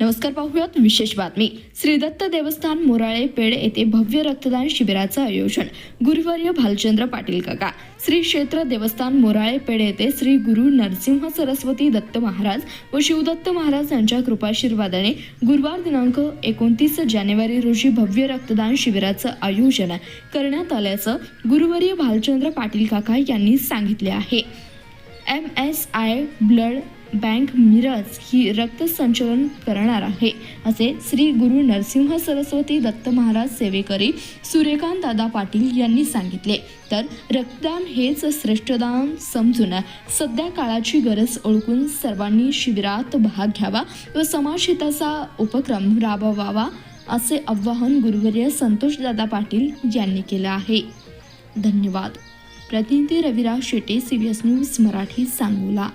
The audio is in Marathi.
नमस्कार पाहूयात विशेष बातमी. श्री दत्त देवस्थान मोराळे पेड येथे भव्य रक्तदान शिबिराचं आयोजन. गुरुवर्य भालचंद्र पाटील काका. श्री क्षेत्र देवस्थान मोराळे पेड येथे श्री गुरु नरसिंह सरस्वती दत्त महाराज व शिवदत्त महाराज यांच्या कृपाशीर्वादाने गुरुवार दिनांक एकोणतीस जानेवारी रोजी भव्य रक्तदान शिबिराचं आयोजन करण्यात आल्याचं गुरुवर्य भालचंद्र पाटील काका यांनी सांगितले आहे. M S I blood bank Miraj ही रक्त संचलन करणार आहे असे श्री गुरु नरसिंह सरस्वती दत्त महाराज सेवेकरी सूर्यकांत दादा पाटील यांनी सांगितले. तर रक्तदान हेच श्रेष्ठदान समजून सध्या काळाची गरज ओळखून सर्वांनी शिबिरात भाग घ्यावा व समाजहिताचा उपक्रम राबवावा असे आवाहन गुरुवर्य संतोषदादा पाटील यांनी केलं आहे. धन्यवाद. प्रतिनिधी रविराज शेटे एस न्यूज मराठी सांगोला.